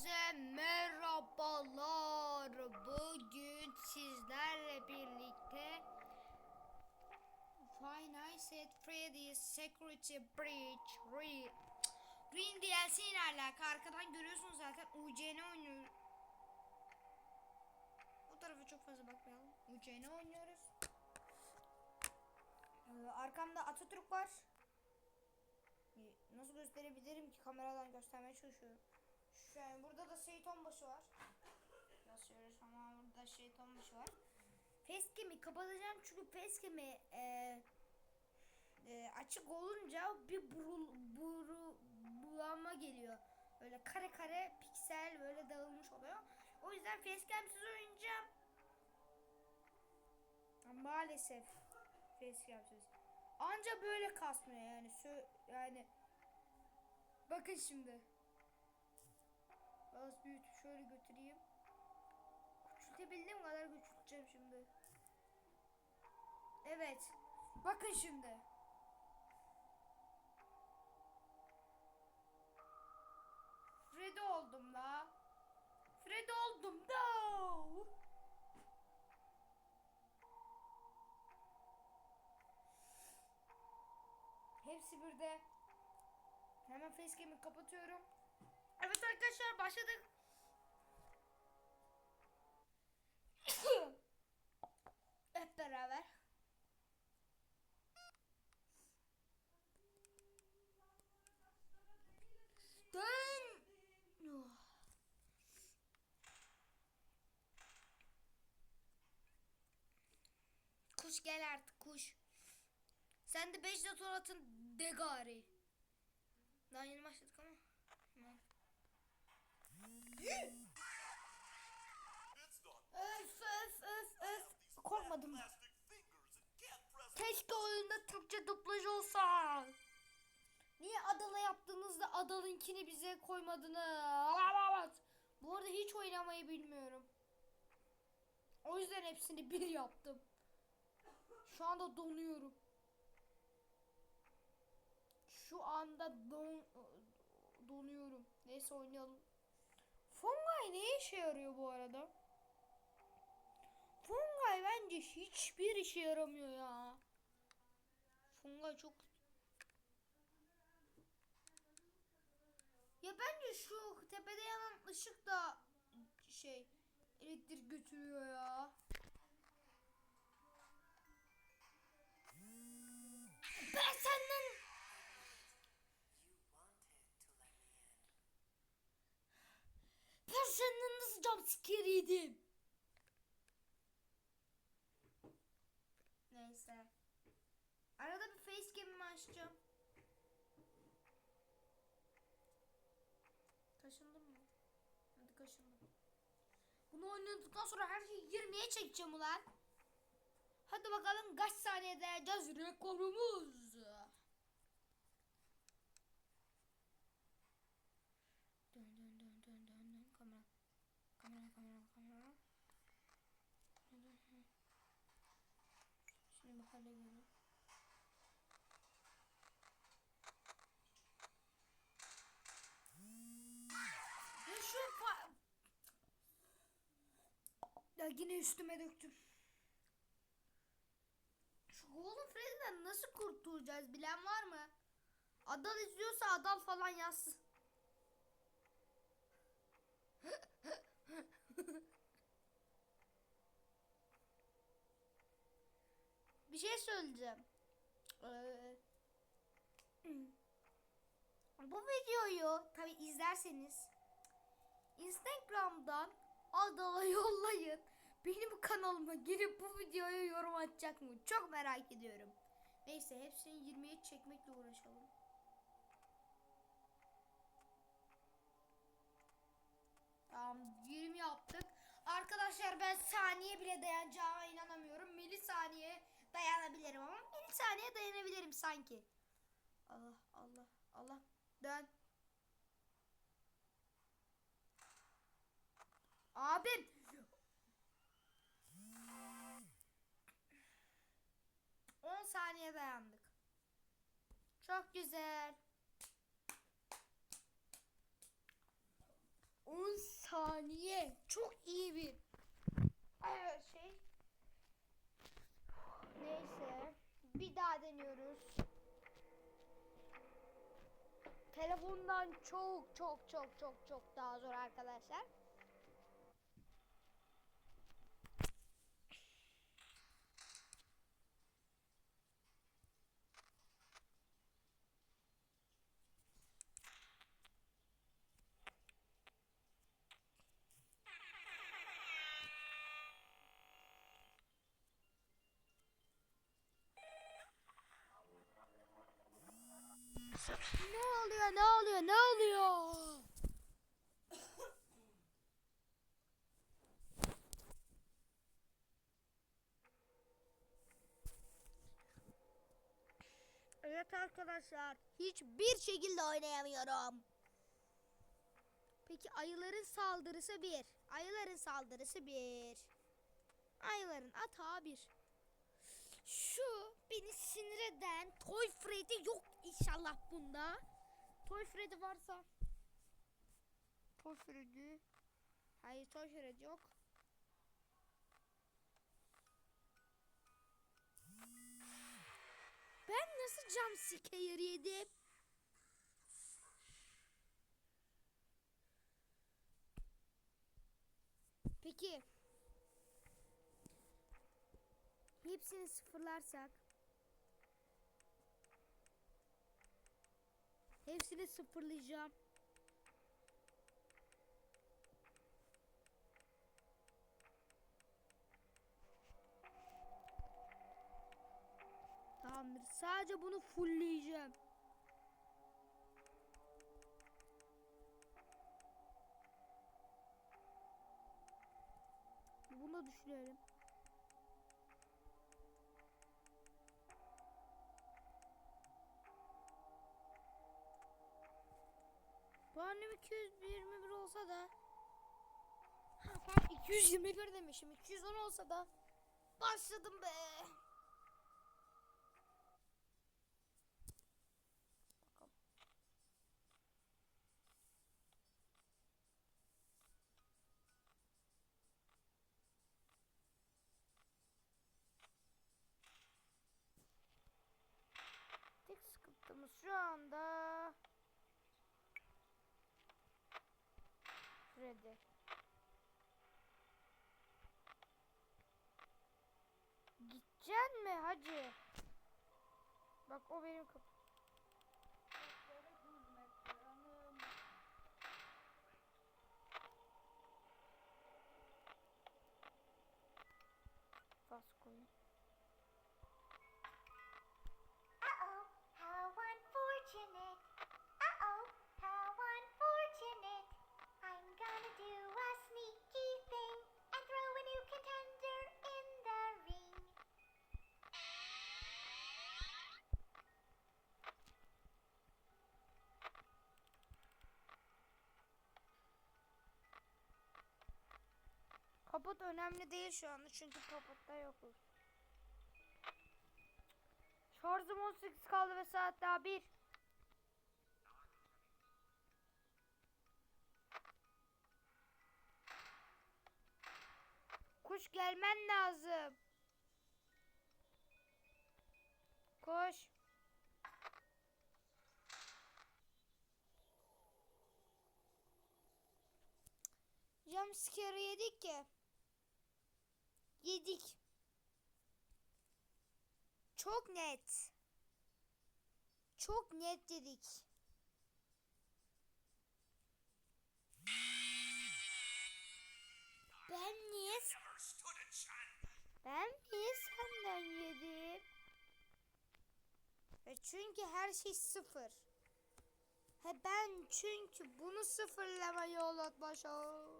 Herkese merhabalar. Bugün sizlerle birlikte Five Nights at Freddy's Security Breach Re Green DLC ile alakalı arkadan görüyorsunuz zaten UCN oynuyoruz. O tarafa çok fazla bakmayalım. UCN oynuyoruz. Ee, arkamda Atatürk var. Ee, Nasıl gösterebilirim ki kameradan göstermeye çalışıyorum. Şu burada da Seyit Onbaşı var. Yazıyoruz ama burada Seyit Onbaşı var. Facecam'i kapatacağım çünkü facecam'i e, e, açık olunca bir burul, buru, bulama geliyor. Böyle kare kare piksel böyle dağılmış oluyor. O yüzden facecam'siz oynayacağım. Maalesef facecam'siz. Anca böyle kasmıyor yani. Sö yani bakın şimdi. Biraz büyütüp şöyle götüreyim. Küçültebildiğim kadar küçülteceğim şimdi. Evet. Bakın şimdi. Freddy oldum la. Freddy oldum da. Hepsi birde. Hemen facecam'i kapatıyorum. Evet arkadaşlar başladık. Hep beraber. Dön. Oh. Kuş gel artık kuş. Sen de 5 dator atın de gari. Daha yeni başladık ama. Öf öf öf öf. Korkmadım. Keşke oyunda Türkçe dublaj olsa. Niye Adal'a yaptığınızda Adal'ınkini bize koymadınız? Bu arada hiç oynamayı bilmiyorum. O yüzden hepsini bir yaptım. Şu anda donuyorum. Şu anda don donuyorum. Neyse oynayalım. Fongay ne işe yarıyor bu arada? Fungay bence hiçbir işe yaramıyor ya. Fungay çok Ya bence şu tepede yanan ışık da şey elektrik götürüyor ya. Yedim? Neyse. Arada bir facecam'imi açacağım. Kaşındım mı? Hadi kaşındım. Bunu oynadıktan sonra her şeyi 20'ye çekeceğim ulan. Hadi bakalım kaç saniyede yapacağız rekorumuz. Dön dön dön dön dön dön kamera. Kamera kamera kamera. Dön, dön, dön. Bir halledelim. Ya şu fa- Ya yine üstüme döktüm. Şu Golden Freddy'den nasıl kurtulacağız bilen var mı? Adal izliyorsa Adal falan yazsın. Bir şey söyleyeceğim. Ee, bu videoyu tabi izlerseniz Instagram'dan Adal'a yollayın. Benim kanalıma girip bu videoya yorum atacak mı? Çok merak ediyorum. Neyse hepsini 20'ye çekmekle uğraşalım. Tamam 20 yaptık. Arkadaşlar ben saniye bile dayanacağıma inanamıyorum. Milisaniye dayanabilirim ama milisaniye dayanabilirim sanki. Allah Allah Allah dön. Abim. On saniye dayandık. Çok güzel. 10 saniye. Çok iyi bir Evet, şey. Neyse. Bir daha deniyoruz. Telefondan çok çok çok çok çok daha zor arkadaşlar. Ne oluyor? Ne oluyor? Ne oluyor? Evet arkadaşlar, hiçbir şekilde oynayamıyorum. Peki ayıların saldırısı bir. Ayıların saldırısı bir. Ayıların atağı bir. Şu beni sinir eden Toy Freddy yok inşallah bunda. Toy Freddy varsa. Toy Freddy. Hayır Toy Freddy yok. Ben nasıl jump scare yedim? Peki. Hepsini sıfırlarsak. Hepsini sıfırlayacağım. Tamamdır. Sadece bunu fullleyeceğim. Bunu da düşünelim. Puanım 221 olsa da. Ha, pardon 221 demişim. 210 olsa da. Başladım be. Tek sıkıntımız şu anda Freddy. Gideceksin mi hacı? Bak o benim kapım. Kaput önemli değil şu anda çünkü kaputta yokuz. Şarjım 18 kaldı ve saat daha 1. Kuş gelmen lazım. Koş. Jumpscare yedik ki. Yedik. Çok net. Çok net dedik. Ben niye ben niye senden yedim? E çünkü her şey sıfır. He ben çünkü bunu sıfırlamaya unutmuşum.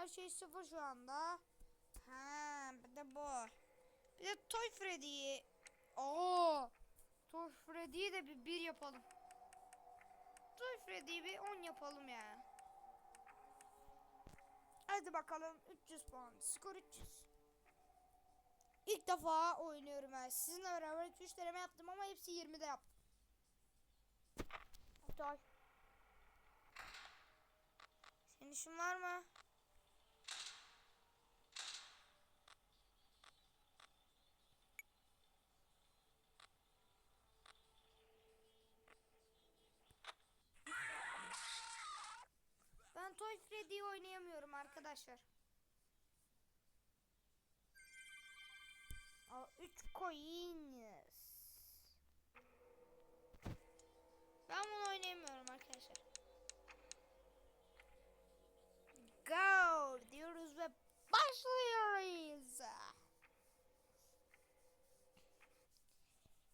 Her şey sıfır şu anda. Ha, bir de bu. Bir de Toy Freddy'yi. Oo. Toy Freddy'yi de bir bir yapalım. Toy Freddy'yi bir 10 yapalım ya. Hadi bakalım 300 puan. Skor 300. İlk defa oynuyorum ben. Sizinle beraber 2-3 deneme yaptım ama hepsi 20'de yaptım. Toy. işin var mı? Ben Toy Freddy'yi oynayamıyorum arkadaşlar. Aa, 3 coins. Ben bunu oynayamıyorum arkadaşlar. Go diyoruz ve başlıyoruz.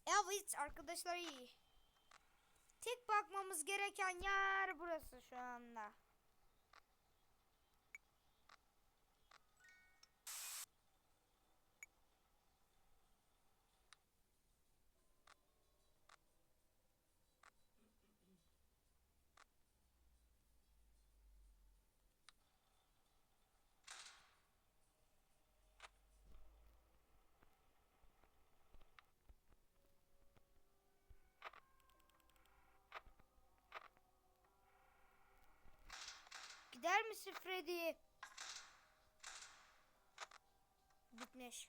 Evet arkadaşlar iyi. Tek bakmamız gereken yer burası şu anda. Gider misin Freddy? Gitmiş.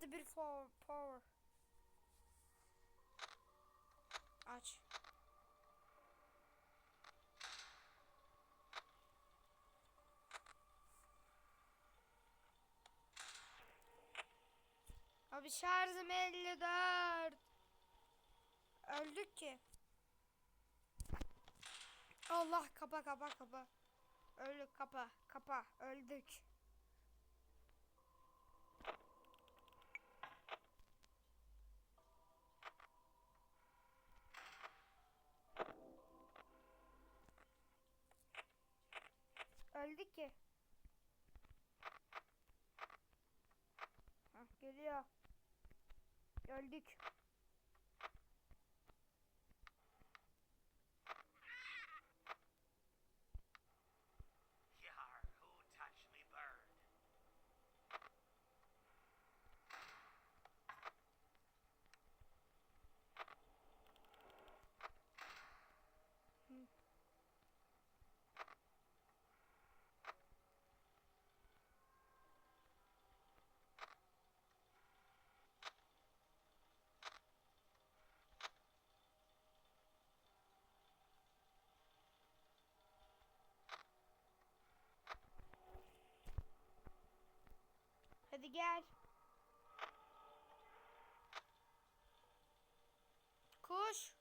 Artı bir for, power. Aç. Abi şarjım 54. Öldük ki. Allah kapa kapa kapa. Öldük kapa kapa öldük. Öldük ki. Hah, geliyor. Öldük. Hadi gel. Koş.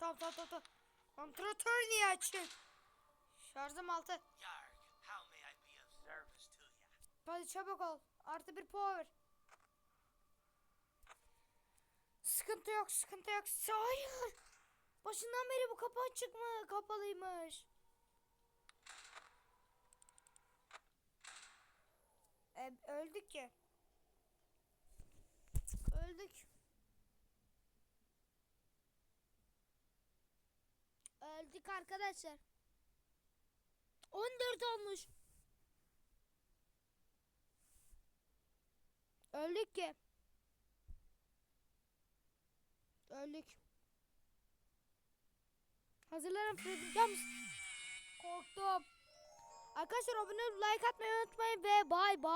Tamam tamam tamam. Kontratör niye açık? Şarjım altı. Yarg, how may I be of service to you? Hadi çabuk ol. Artı bir power. Sıkıntı yok, sıkıntı yok. Hayır. Başından beri bu kapı açık mı? Kapalıymış. E, öldük ki. Öldük. Öldük arkadaşlar. 14 olmuş. Öldük ki. Öldük. Hazırlarım Freddy. James. Korktum. Arkadaşlar abone olup like atmayı unutmayın ve bay bay.